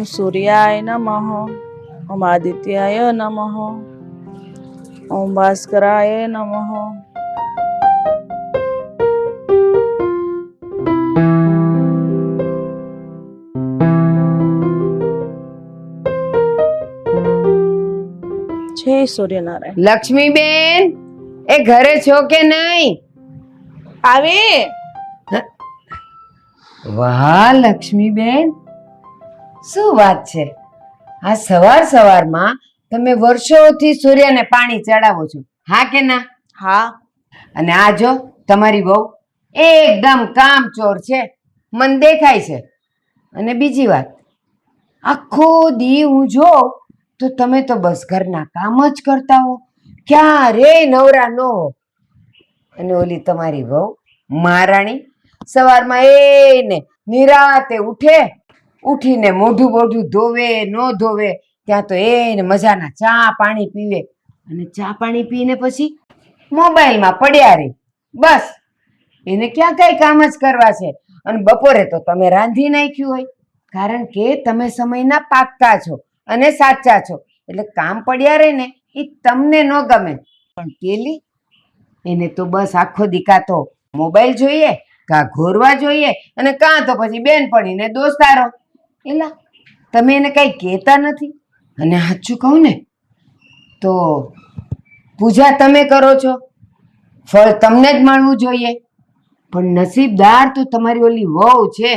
ઓમ સૂર્યાય નમઃ ઓમ આદિત્યાય નમઃ ઓમ ભાસ્કરાય નમઃ જય સૂર્યનારાયણ લક્ષ્મીબેન એ ઘરે છો કે નહીં આવી વાહ લક્ષ્મીબેન શું વાત છે? આ સવાર સવારમાં તમે વર્ષોથી સૂર્યને પાણી ચડાવો છો. હા કે ના? હા. અને આ જો તમારી બહુ એકદમ કામચોર છે. મન દેખાય છે. અને બીજી વાત આખો દી હું જોઉં તો તમે તો બસ ઘરના કામ જ કરતા હો. ક્યારે નવરા ન હો. અને ઓલી તમારી બહુ મહારાણી સવારમાં એને નિરાતે ઉઠે ઉઠીને મોઢું મોઢું ધોવે, ન ધોવે, ત્યાં તો એને મજાના ચા પાણી પીવે. અને ચા પાણી પીને પછી મોબાઈલમાં પડ્યા રહે બસ. એને ક્યાં કઈ કામ જ કરવા છે. અને બપોરે તો તમે રાંધી નાખ્યું હોય. કારણ કે તમે સમયના પાક્કા છો અને સાચા છો. એટલે કામ પડ્યા રહે ને એ તમને ન ગમે. પણ કેલી, એને તો બસ આખો દીકા તો મોબાઈલ જોઈએ, કાં ઘોરવા જોઈએ, અને કાં તો પછી બેનપણીને દોસ્તારો. એલા તમે એને કઈ કહેતા નથી? અને સાચું કહું ને તો પૂજા તમે કરો છો. ફળ તમને જ મળવું જોઈએ. પણ નસીબદાર તો તમારી ઓલી વહુ છે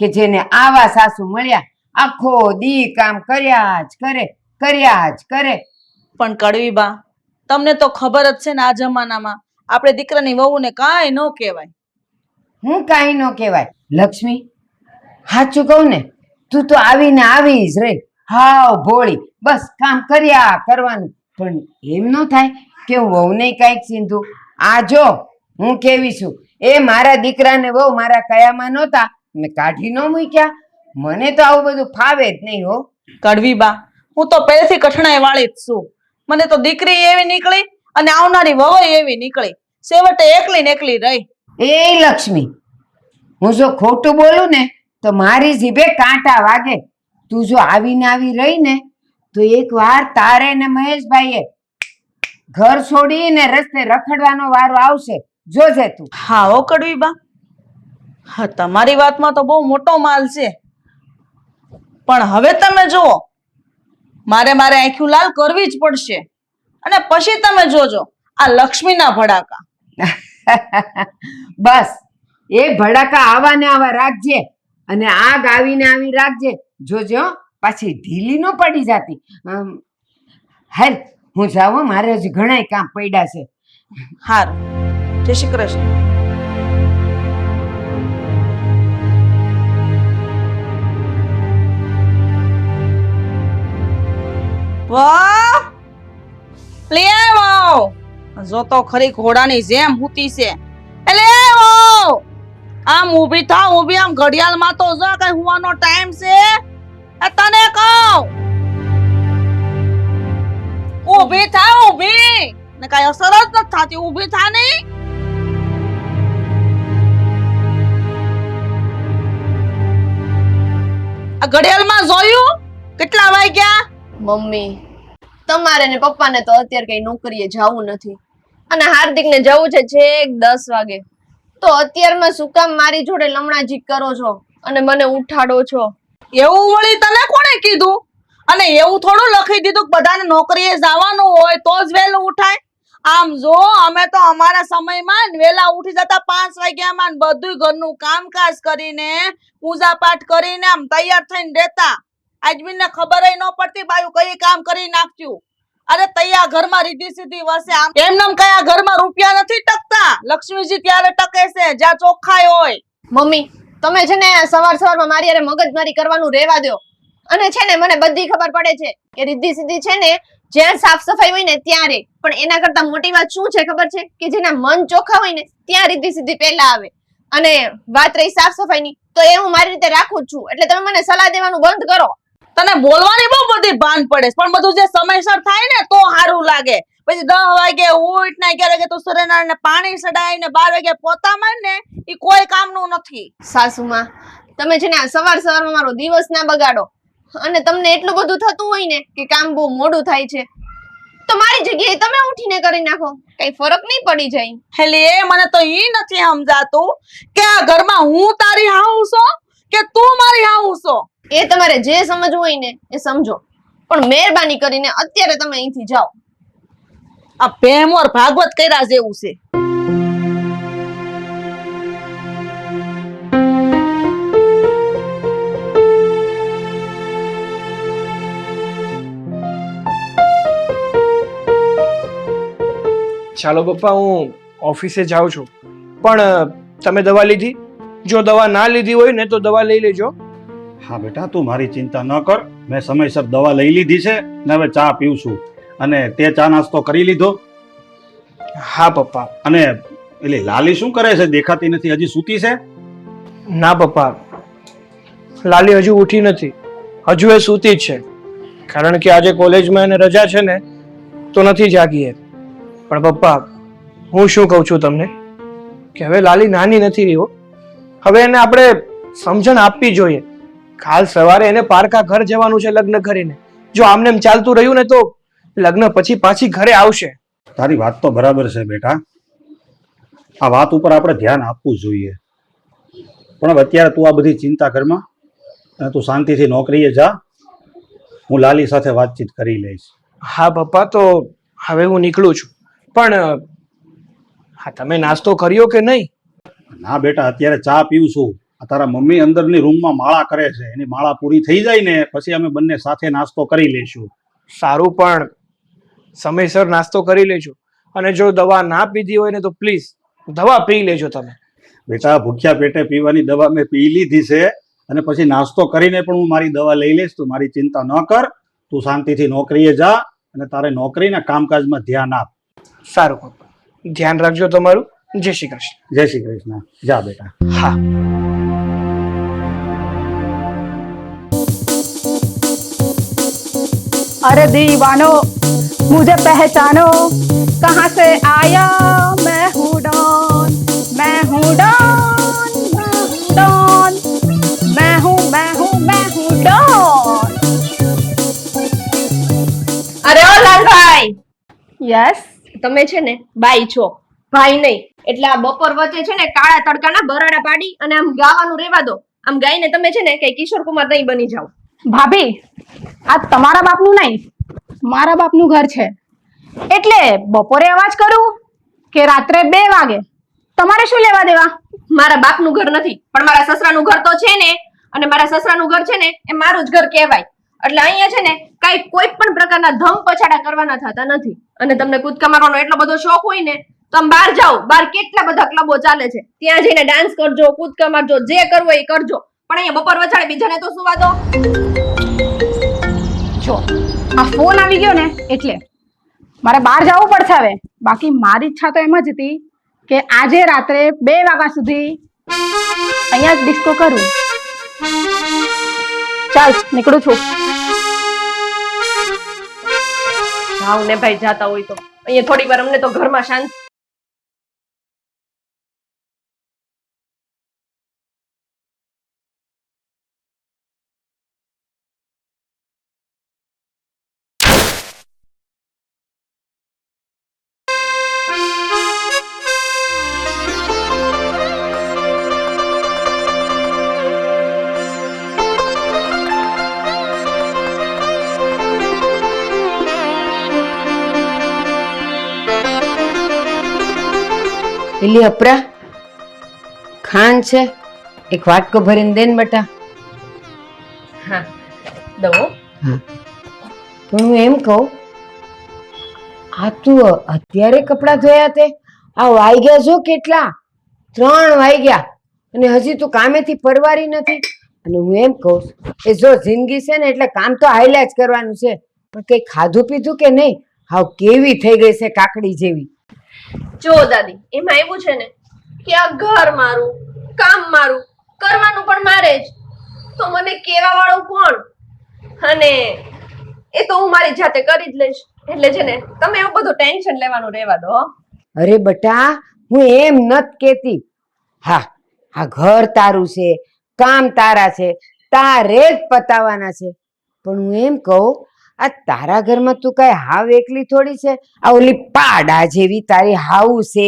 કે જેને આવા સાસુ મળ્યા આખો દી કામ કર્યા જ કરે કર્યા જ કરે. પણ કડવી બા તમને તો ખબર જ છે ને આ જમાનામાં આપણે દીકરાની વહુને કાંઈ ન કહેવાય. હું કાંઈ ન કહેવાય. લક્ષ્મી સાચું કહું ને તું તો આવીને આવી જ રહી હાવ ભોળી. બસ કામ કર્યા કરવાનું. પણ એમ ન થાય કે હું વહુને કાંઈક સીંધું. આ જો હું કેવી છું? એ મારા દીકરાને વહુ મારા કયામાં નહોતા. મેં કાઢી ન મૂક્યા. મને તો આવું બધું ફાવે જ નહીં હો. કડવી બા હું તો પહેલેથી કઠણાઈ વાળી જ છું. મને તો દીકરી એવી નીકળી અને આવનારી વહુ એવી નીકળી. છેવટે એકલી ને એકલી રહી. એ લક્ષ્મી હું જો ખોટું બોલું ને તો મારી જીભે કાંટા વાગે. તું જો આવીને આવી રહી ને તો એકવાર તારે ને મહેશભાઈએ ઘર છોડીને રસ્તે રખડવાનો વારો આવશે. જોજે તું. હા ઓ કડવી બા. હા તમારી વાતમાં તો બહુ મોટો માલ છે. પણ હવે તમે જુઓ મારે મારે આંખ્યું લાલ કરવી જ પડશે. અને પછી તમે જોજો આ લક્ષ્મીના ભડાકા. બસ એ ભડાકા આવા ને આવા રાખજે. અને આગ આવીને આવી રાખજે. જોજો, પાછી ઢીલી ન પડી જાતી. હાલ, હું જાઉં મારે હજી ઘણાય કામ પડ્યા છે. હાર. જય શ્રી કૃષ્ણ. વાહ! જો તો ખરી ઘોડાની જેમ હૂતી છે. એટલે વાવ! આમ ઊભી થા ઊભી આમ ઘડિયાળમાં તો જો કઈ હુવાનો ટાઈમ છે. એ તને કહું. ઊભી થા, ઊભી. ને કઈ અસર જ નથી થતી, ઊભી થા નહીં. આ ઘડિયાળમાં જોયું? કેટલા વાગ્યા? મમ્મી, તમારે ને પપ્પાને તો અત્યારે કઈ નોકરીએ જવું નથી. અને હાર્દિકને જવું છે છેક દસ વાગે. તો અત્યારમાં શું કામ મારી જોડે લમણાજી કરો છો અને મને ઉઠાડો છો? એવું વળી તને કોણે કીધું? અને એવું થોડું લખી દીધું બધાને નોકરીએ જવાનું હોય તો જ વહેલું ઉઠાય? આમ જો, અમે તો અમારા સમયમાં વેલા ઉઠી જતા પાંચ વાગ્યામાં બધું ઘરનું કામકાજ કરીને પૂજા પાઠ કરીને આમ તૈયાર થઈને રહેતા. આજમીને ખબર ન પડતી બાયું કઈ કામ કરી નાખ્યું અરે તૈયાર ઘરમાં રીધી સીધી વસે આમ. એમનામ કયા ઘરમાં રૂપિયા નથી ટકતા? લક્ષ્મીજી ત્યારે ટકે છે, જ્યાં ચોખ્ખાઈ હોય. મમ્મી, તમે છે ને સવાર સવારમાં મારી અરે મગજમારી કરવાનું રહેવા દો. અને છે ને મને બધી ખબર પડે છે કે રીધી સીધી છે ને જ્યાં સાફ સફાઈ હોય ને ત્યાં રહે પણ એના કરતા મોટી વાત શું છે ખબર છે? કે જેના મન ચોખ્ખા હોય ને ત્યાં રીધી સીધી પહેલા આવે. અને વાત રહી સાફ સફાઈની, તો એ હું મારી રીતે રાખું છું. એટલે તમે મને સલાહ દેવાનું બંધ કરો. તને બોલવાની બહુ બધી ભાન પડે પણ બધું જે સમયસર થાય ને તો સારું લાગે. પછી દસ વાગે ઉઠ ને અગિયાર વાગે તું સૂર્યનારાયણ પાણી ચડાય ને બાર વાગે પોતા માં ને એ કોઈ કામનું નથી. સાસુમાં તમે છે ને સવાર સવારમાં મારો દિવસ ના બગાડો. અને તમને એટલું બધું થતું હોય ને કે કામ બહુ મોડું થાય છે. તો મારી જગ્યાએ તમે ઉઠીને કરી નાખો. કઈ ફરક નહીં પડી જાય. એટલે એ મને તો ઈ નથી સમજાતું કે આ ઘરમાં હું તારી હાઉસો કે તું મારી હાઉ છો એ તમારે જે સમજવું હોય ને એ સમજો. પણ મહેરબાની કરીને અત્યારે તમે અહીંથી જાઓ. આ પેમોર ભાગવત કર્યા જેવું છે. ચાલો પપ્પા હું ઓફિસે જાઉં છું. પણ તમે દવા લીધી? જો દવા ના લીધી હોય ને તો દવા લઈ લેજો. હા બેટા તું મારી ચિંતા ન કર. મેં સમયસર દવા લઈ લીધી છે ને હવે ચા પીઉં છું અને તે ચા નાસ્તો કરી લીધો. હા પપ્પા. અને એટલે લાલી શું કરે છે? દેખાતી નથી હજી સૂતી છે? ના પપ્પા. લાલી હજુ ઉઠી નથી. હજુ એ સૂતી જ છે. કારણ કે આજે કોલેજમાં એને રજા છે ને તો નથી જાગી એ. પણ પપ્પા હું શું કહું છું તમને? કે હવે લાલી નાની નથી રહ્યો. હવે એને આપણે સમજણ આપવી જોઈએ. કાલ સવારે એને પારકા ઘર જવાનું છે લગ્ન કરીને. જો આમને એમ ચાલતું રહ્યું ને તો લગ્ન પછી પાછી ઘરે આવશે. તારી વાત તો બરાબર છે બેટા. આ વાત ઉપર આપણે ધ્યાન આપવું જોઈએ. પણ અત્યારે તું આ બધી ચિંતા કરમાં અને તું શાંતિથી નોકરીએ જા. હું લાલી સાથે વાતચીત કરી લઈશ. હા પપ્પા તો હવે હું નીકળું છું. પણ હા તમે નાસ્તો કર્યો કે નહીં? ના બેટા અત્યારે ચા પીવું છું. તારા મમ્મી અંદરની રૂમમાં માળા કરે છે એની માળા પૂરી થઈ જાય ને પછી અમે બંને સાથે નાસ્તો કરી લઈશું. સારું પણ સમયસર નાસ્તો કરી લેજો. અને જો દવા ના પીધી હોય ને તો પ્લીઝ દવા પી લેજો તમે. બેટા ભૂખ્યા પેટે પીવાની દવા મેં પી લીધી છે અને પછી નાસ્તો કરીને પણ હું મારી દવા લઈ લઈશ તું મારી ચિંતા ન કર તું શાંતિથી નોકરીએ જા અને તારે નોકરીના કામકાજમાં ધ્યાન આપ. સારું પપ્પા. ધ્યાન રાખજો તમારું. જય શ્રી કૃષ્ણ. જય શ્રી કૃષ્ણ. જા બેટા. હા. अरे दीवानो मुझे पहचानो कहाँ से आया मैं हूँ डॉन मैं हूँ डॉन मैं हूँ डॉन मैं हूँ मैं हूँ मैं हूँ डॉन અરે ઓ લાલભાઈ यस તમે છે ને બાઈ છો ભાઈ નહીં એટલે આ બપોર વચ્ચે છે ને કાળા તડકાના બરાડા પાડી અને આમ ગાવાનું રેવા દો આમ ગાઈને તમે છે ને કઈ કિશોર કુમાર નહીં બની જાઓ ભાભી, આ તમારા બાપનું નહીં, મારા બાપનું ઘર છે. એટલે બપોરે અવાજ કરું કે રાત્રે બે વાગે? તમારે શું લેવા દેવા? મારા બાપનું ઘર નથી, પણ મારા સસરાનું ઘર તો છે ને, અને મારા સસરાનું ઘર છે ને, એ મારું જ ઘર કહેવાય. એટલે અહીંયા છે ને, કઈ કોઈ પણ પ્રકારના ધમ પછાડા કરવાના થતા નથી. અને તમને કૂદકા મારવાનો એટલો બધો શોખ હોય ને, તો આમ બહાર જાઓ. બહાર કેટલા બધા ક્લબો ચાલે છે. ત્યાં જઈને ડાન્સ કરજો, કૂદકા મારજો, જે કરવો એ કરજો. પણ અહીંયા બપોર વચાડે બીજાને તો સુવા દો. જો, આ ફોન આવી ગયો ને એટલે મારે બહાર જવું પડશે હવે. બાકી મારી ઈચ્છા તો એમ જ હતી કે આજે રાત્રે બે વાગ્યા સુધી અહીંયા જ ડિસ્કો કરું. ચાલ, નીકળું છું. જાઉં ને ભાઈ, જાતા હોય તો. અહીંયા થોડી વાર અમને તો ઘરમાં શાંતિ એલી અપરા ખાંડ છે. એક વાટકો ભરીને દે ને બટા. હા દો પણ હું એમ કહું આ તું અત્યારે કપડાં ધોયા તે? આ વાગ્યા જો કેટલા? ત્રણ વાગ્યા અને હજી તું કામેથી પરવારી નથી. અને હું એમ કહું એ જો જિંદગી છે ને એટલે કામ તો હાઈલા જ કરવાનું છે. પણ કંઈ ખાધું પીધું કે નહીં? હાવ કેવી થઈ ગઈ છે કાકડી જેવી. જો દાદી, એમાં એવું છે ને કે આ ઘર મારું, કામ મારું, કરવાનું પણ મારે જ. તો મને કેવા વાળું કોણ? અને એ તો હું મારી જાતે કરી જ લઈશ. એટલે છે ને, તમે એવું બધું ટેન્શન લેવાનું રહેવા દો અરે બટા, હું એમ નત કેતી હા, આ ઘર તારું છે, કામ તારા છે, તારે જ પતાવવાના છે. પણ હું એમ કહું આ તારા ઘરમાં તું કઈ હાવ એકલી થોડી છે? આ ઓલી પાડા જેવી તારી હાઉ છે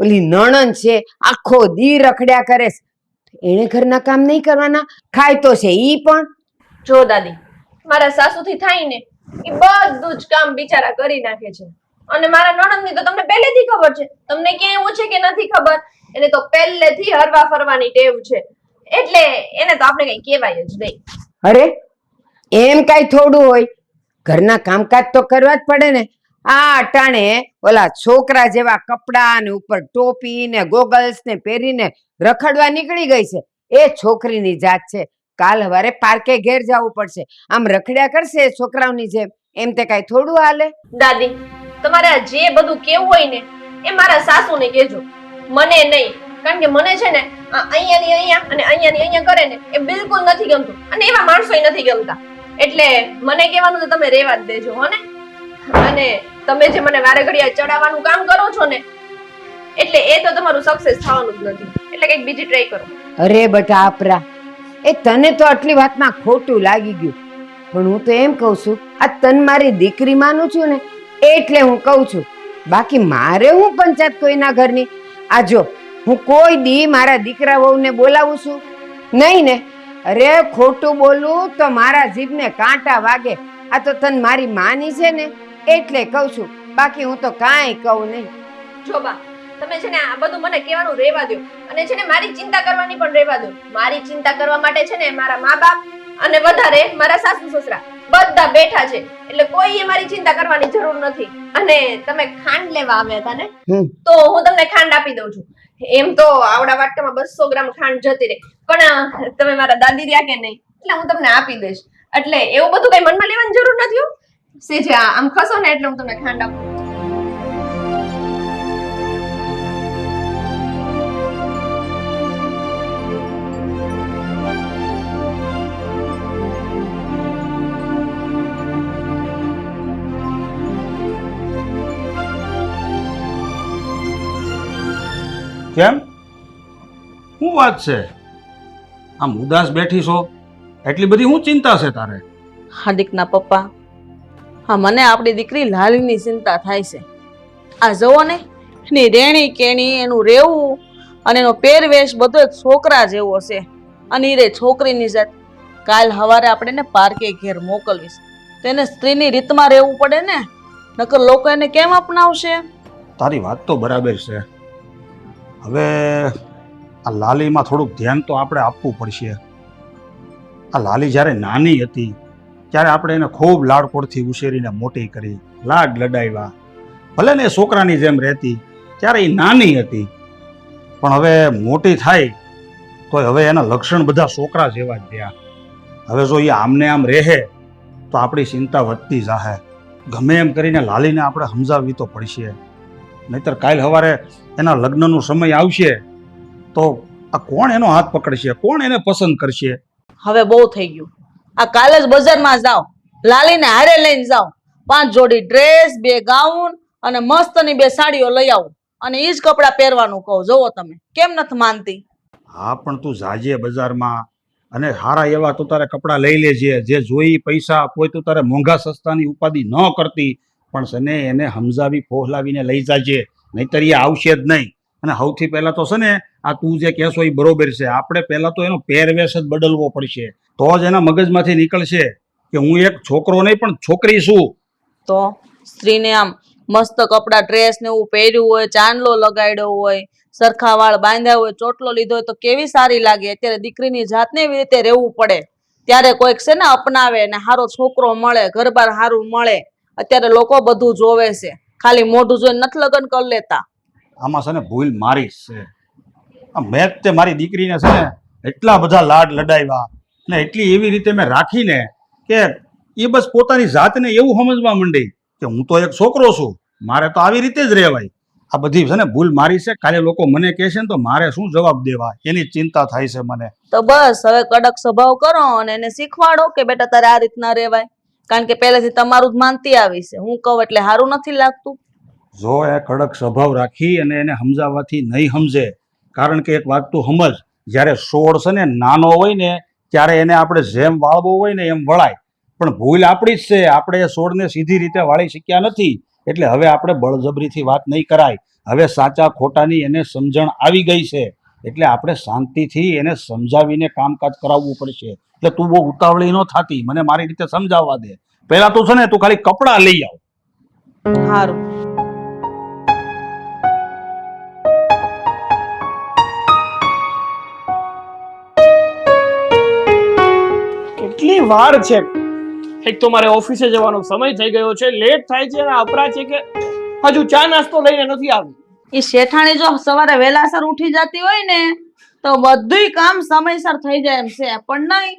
ઓલી નણંદ છે આખો દી રખડ્યા કરે એને ઘરના કામ નહીં કરવાના? ખાય તો છે ઈ પણ. જો દાદી મારા સાસુથી થાય ને એ બધું જ કામ બિચારા કરી નાખે છે. અને મારા નણંદની તો તમને પહેલેથી ખબર છે. તમને ક્યાંય એવું છે કે નથી ખબર? એને તો પહેલેથી હરવા ફરવાની ટેવ છે. એટલે એને તો આપણે કઈ કહેવાય જ નહીં. અરે એમ કાંઈ થોડું હોય? ઘરના કામકાજ તો કરવા જ પડે ને. આ અટાણે ઓલા છોકરા જેવા કપડા ને ઉપર ટોપી ને ગોગલ્સ ને પહેરીને રખડવા નીકળી ગઈ છે. એ છોકરીની જાત છે. કાલ હવારે પાર્કે ઘેર જવું પડશે. આમ રખડ્યા કરશે છોકરાઓની જેમ. એમ તે કઈ થોડું હાલે? દાદી, તમારે જે બધું કેવું હોય ને, એ મારા સાસુને કેજો મને નહીં. કારણ કે મને છે ને અહીંયાની અહીંયા અને અહીંયાની અહીંયા કરે ને, એ બિલકુલ નથી ગમતું. અને એવા માણસો નથી ગમતા. એટલે મને કહેવાનું તમે રેવા જ દેજો હો ને અને તમે જે મને વારે ઘડિયા ચડાવવાનું કામ કરો છો ને, એટલે એ તો તમારું સક્સેસ થવાનું જ નથી. એટલે કંઈક બીજી ટ્રાય કરો. અરે બટા આપરા, એ તને તો આટલી વાતમાં ખોટું લાગી ગયું. પણ હું તો એમ કહું છું, આ તન મારી દીકરી માનું છું ને, એટલે હું કહું છું. બાકી મારે હું પંચાયત કોઈના ઘરની? આ જો, હું કોઈ દી મારા દીકરા વહુને બોલાવું છું? નહીં ને? અરે ખોટું બોલું તો મારા જીભને કાંટા વાગે. આ તો તન મારી માની છે ને? એટલે કહું છું બાકી હું તો કાંઈ કહું નહીં. જો બા તમે છે ને આ બધું મને કહેવાનું રહેવા દો અને છે ને મારી ચિંતા કરવાની પણ રહેવા દો. મારી ચિંતા કરવા માટે છે ને મારા મા બાપ અને વધારે મારા સાસુ સસરા બધા બેઠા છે. એટલે કોઈએ મારી ચિંતા કરવાની જરૂર નથી. અને તમે ખાંડ લેવા આવ્યા હતા ને? તો હું તમને ખાંડ આપી દઉં છું. એમ તો આવડા વાટકામાં બસો ગ્રામ ખાંડ જતી રહી. પણ તમે મારા દાદી રહ્યા કે નહીં? એટલે હું તમને આપી દઈશ. એટલે એવું બધું કઈ મનમાં લેવાની જરૂર નથી સેજે આમ ખસો ને એટલે હું તમને ખાંડ આપું. કેમ? શું વાત છે? આમ ઉદાસ બેઠી છો? એટલી બધી શું ચિંતા છે તારે? હાર્દિકના પપ્પા હા મને આપણી દીકરી લાલીની ચિંતા થાય છે. આ જુઓ ને એની રેણી કેણી એનું રહેવું અને એનો પહેરવેશ બધો એક છોકરા જેવો છે. અને એ રે છોકરીની જાત. કાલ સવારે આપણે એને પાર્કે ઘેર મોકલવીશ તો એને સ્ત્રીની રીતમાં રહેવું પડે ને? નકર લોકો એને કેમ અપનાવશે? તારી વાત તો બરાબર છે. હવે આ લાલીમાં થોડુંક ધ્યાન તો આપણે આપવું પડશે. આ લાલી જ્યારે નાની હતી, ત્યારે આપણે એને ખૂબ લાડકોડથી ઉછેરીને મોટી કરી, લાડ લડાવ્યા. ભલે ને એ છોકરાની જેમ રહેતી, ત્યારે એ નાની હતી. પણ હવે મોટી થાય તો હવે એના લક્ષણ બધા છોકરા જેવા જ રહ્યા. હવે જો એ આમને આમ રહે, તો આપણી ચિંતા વધતી જાહે. ગમે એમ કરીને લાલીને આપણે સમજાવવી તો પડશે. નહીતર કાલ સવારે એના લગ્નનો સમય આવશે તો આ કોણ એનો હાથ પકડશે? કોણ એને પસંદ કરશે? હવે બહુ થઈ ગયું. આ કાલે જ બજારમાં જાઓ. લાલીને હારે લઈને જાઓ. પાંચ જોડી ડ્રેસ બે ગાઉન અને મસ્તની બે સાડીઓ લઈ આવો. અને એ જ કપડાં પહેરવાનું કહો. જોવો તમે કેમ નથી માનતી? હા પણ તું જાજે બજારમાં અને સારા એવા તું તારે કપડાં લઈ લેજે. જે જોઈ પૈસા કોઈ તું તારે મોંઘા સસ્તાની ઉપાધિ ન કરતી. પણ સને એને સમજાવી ફોહલાવીને લઈ જાજે. નહીતર એ આવશે જ નહીં. અને સૌથી પહેલાં તો છે ને, આ તું જે કહેશો એ બરોબર છે. આપણે પહેલાં તો એનો પહેરવેશ જ બદલવો પડશે. તો જ એના મગજમાંથી નીકળશે કે હું એક છોકરો નહીં, પણ છોકરી છું. તો સ્ત્રીને આમ મસ્ત કપડાં ડ્રેસ ને એવું પહેર્યું હોય, ચાંદલો લગાડ્યો હોય, સરખા વાળ બાંધ્યા હોય, ચોટલો લીધો હોય, તો કેવી સારી લાગે? અત્યારે દીકરીની જાતને એવી રીતે રહેવું પડે. ત્યારે કોઈક છે ને અપનાવે ને સારો છોકરો મળે, ઘરબાર સારું મળે. અત્યારે લોકો બધું જોવે છે. ખાલી મોઢું જોઈને નથી લગ્ન કરી લેતા. આમાં છે ને ભૂલ મારી છે. આ મેં તે મારી દીકરીને છે ને એટલા બધા લાડ લડાવ્યા અને એટલી એવી રીતે મેં રાખીને કે એ બસ પોતાની જાતને એવું સમજવા માંડી કે હું તો એક છોકરો છું. મારે તો આવી રીતે જ રહેવાય. આ બધી છે ને ભૂલ મારી છે. કાલે લોકો મને કહેશે ને તો મારે શું જવાબ દેવા? એની ચિંતા થાય છે મને. તો બસ હવે કડક સ્વભાવ કરો અને એને શીખવાડો કે બેટા તારે આ રીતના રહેવાય. કારણ કે પહેલેથી તમારું જ માનતી આવી છે. હું કહું એટલે સારું નથી લાગતું. જો એ કડક સ્વભાવ રાખી અને એને સમજાવવાથી નહીં સમજે, કારણ કે એક વાત તું સમજ, જ્યારે સોળ છે ને નાનો હોય ને, ત્યારે એને આપણે જેમ વાળવો હોય ને એમ વળાય. પણ ભૂલ આપણી જ છે, આપણે એ છોડને સીધી રીતે વાળી શક્યા નથી. એટલે હવે આપણે બળજબરીથી વાત નહીં કરાય. હવે સાચા ખોટાની એને સમજણ આવી ગઈ છે. એટલે આપણે શાંતિથી એને સમજાવીને કામકાજ કરાવવું પડશે. એટલે તું બહુ ઉતાવળી ન થાતી મને મારી રીતે સમજાવવા દે. પહેલા તું છે ને તું ખાલી કપડાં લઈ આવ. સારું કેટલી વાર છે? એક તો મારે ઓફિસે જવાનો સમય થઈ ગયો છે લેટ થાય છે અને અપરા છે કે હજુ ચા નાસ્તો લઈને નથી આવી. એ શેઠાણી જો સવારે વહેલાસર ઉઠી જતી હોય ને તો બધુંય કામ સમયસર થઈ જાય એમ છે પણ નહીં.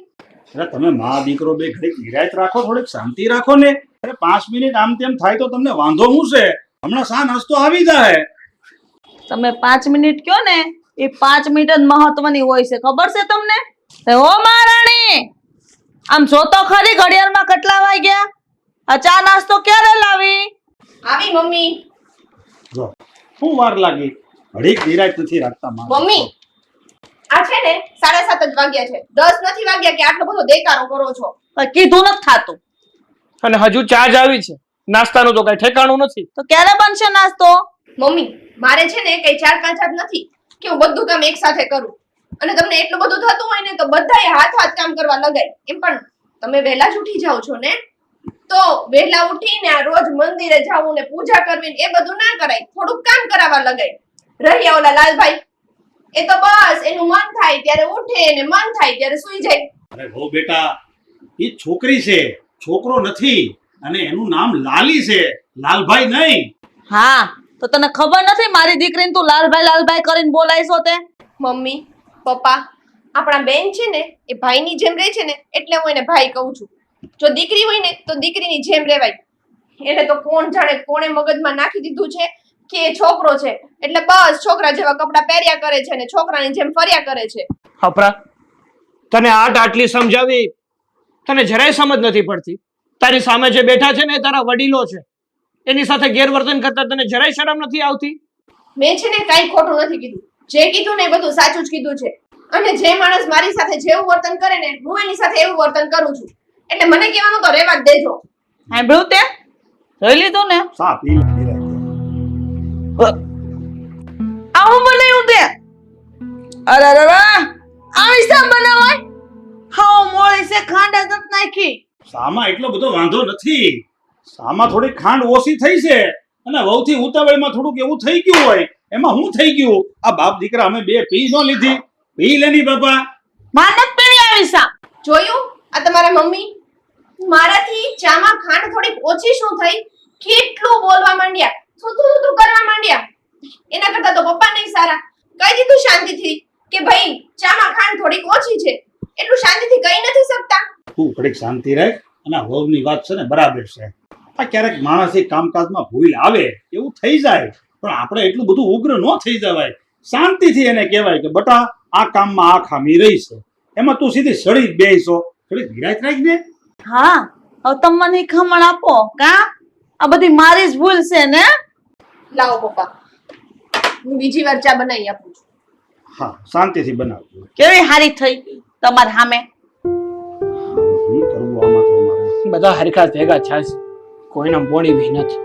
અરે તમે મા દીકરો બે ઘડીક નિરાયત રાખો થોડીક શાંતિ રાખો ને. અરે પાંચ મિનિટ આમ તેમ થાય તો તમને વાંધો શું છે? હમણાં સા નાસ્તો આવી જાય? તમે પાંચ મિનિટ કયો ને એ પાંચ મિનિટ જ મહત્વની હોય છે ખબર છે તમને? એ ઓ મહારાણી આમ જો તો ખરી ઘડિયાળમાં કેટલા વાગ્યા? આ ચા નાસ્તો ક્યારે લાવી? આવી મમ્મી. શું વાર લાગે? ઘડીક નિરાયત નથી રાખતા મા મમ્મી આ છે ને સાડા સાત જ વાગ્યા છે. દસ નથી વાગ્યા કે આટલો બધો દેકારો કરો છો. કીધું નથી થાતું. અને હજુ ચાર્જ જ આવી છે. નાસ્તાનું તો કઈ ઠેકાણું નથી. તો ક્યારે બનશે નાસ્તો? મમ્મી મારે છે ને કઈ ચાર પાંચ હાથ નથી કે હું બધું કામ એક સાથે કરું. અને તમને એટલું બધું થતું હોય ને તો બધાએ હાથ હાથ કામ કરવા લગાય. એમ પણ તમે વહેલા જ ઉઠી જાઓ છો ને? તો વહેલા ઉઠીને આ રોજ મંદિરે જવું ને પૂજા કરવી ને એ બધું ના કરાય. થોડુંક કામ કરાવવા લગાય. રહ્યા ઓલા લાલભાઈ. એ તો બસ એનું મન થાય ત્યારે ઉઠે ને મન થાય ત્યારે સુઈ જાય. અરે હો બેટા એ છોકરી છે છોકરો નથી અને એનું નામ લાલી છે લાલભાઈ નહીં. હા તો તને ખબર નથી મારી દીકરીને તું લાલભાઈ લાલભાઈ કરીને બોલાઈશો તે? મમ્મી પપ્પા આપણા બેન છે ને એ ભાઈની જેમ રહે છે ને એટલે હું એને ભાઈ કહું છું. જો દીકરી હોય ને તો દીકરીની જેમ રહેવાય. એને તો કોણ જાણે કોણે મગજમાં નાખી દીધું છે કે છોકરો છે? એટલે બસ છોકરા જેવા કપડાં પહેર્યા કરે છે ને છોકરાની જેમ ફર્યા કરે છે. અપરા તને આટ આટલી સમજાવી તને જરાય સમજ નથી પડતી. તારી સામે જે બેઠા છે ને તારા વડીલો છે. એની સાથે ગેરવર્તન કરતા તને જરાય શરમ નથી આવતી? મેં છે ને કાંઈ ખોટું નથી કીધું. જે કીધું ને એ બધું સાચું જ કીધું છે. અને જે માણસ મારી સાથે જેવું વર્તન કરે ને હું એની સાથે એવું વર્તન કરું છું. એટલે મને કહેવાનું તો રહેવા જ દેજો. સાંભળ્યું તે? જોઈ લીધું ને? સા પી લે નિરાયતે. આવું બનાવ્યું તે? અરે અરે અરે આવી શા બનાવાય? હાવ મોળી છે ખાંડ જત નાખી. સામા એટલો બધો વાંધો નથી. સામા થોડી ખાંડ ઓછી થઈ છે અને વહુથી ઉતાવળમાં થોડુંક એવું થઈ ગયું હોય. એમાં હું થઈ ગયું? આ બાપ દીકરા અમે બે પી ન લીધી. પી લેની બાપા. માનક પીણી આવી સા જોયું? આ તમારા મમ્મી? મારાથી ચામાં ખાંડ થોડીક ઓછી શું થઈ? કેટલું બોલવા માંડ્યા સુતું સુતું કરવા માંડ્યા. એના કરતા તો પપ્પા નહીં સારા. કહી દીધું શાંતિથી કે ભાઈ ચામાં ખાંડ થોડીક ઓછી છે. એટલું શાંતિથી કહી નથી શકતા. તું થોડીક શાંતિ રાખ અને હોવની વાત છે ને બરાબર છે. આ ક્યારેક માણસ કામકાજમાં ભૂલ આવે એવું થઈ જાય પણ આપણે એટલું બધું ઉગ્ર ન થઈ જવાય. શાંતિથી એને કહેવાય કે બટા આ કામમાં આ ખામી રહી છે એમાં તું સીધી સડી બેસો થોડી ધીરાજ રાખ ને હા હવે તમે મને ખમણ આપો કા? આ બધી મારી જ ભૂલ છે ને? લાવો પપ્પા હું બીજી વાર ચા બનાવી આપું છું. હા શાંતિથી બનાવજો. કેવી હારી થઈ તમારી સામે? શું કરવું આમાં તો અમારે? બધા હરખા ભેગા થયા છે. કોઈના પોણી બી નથી.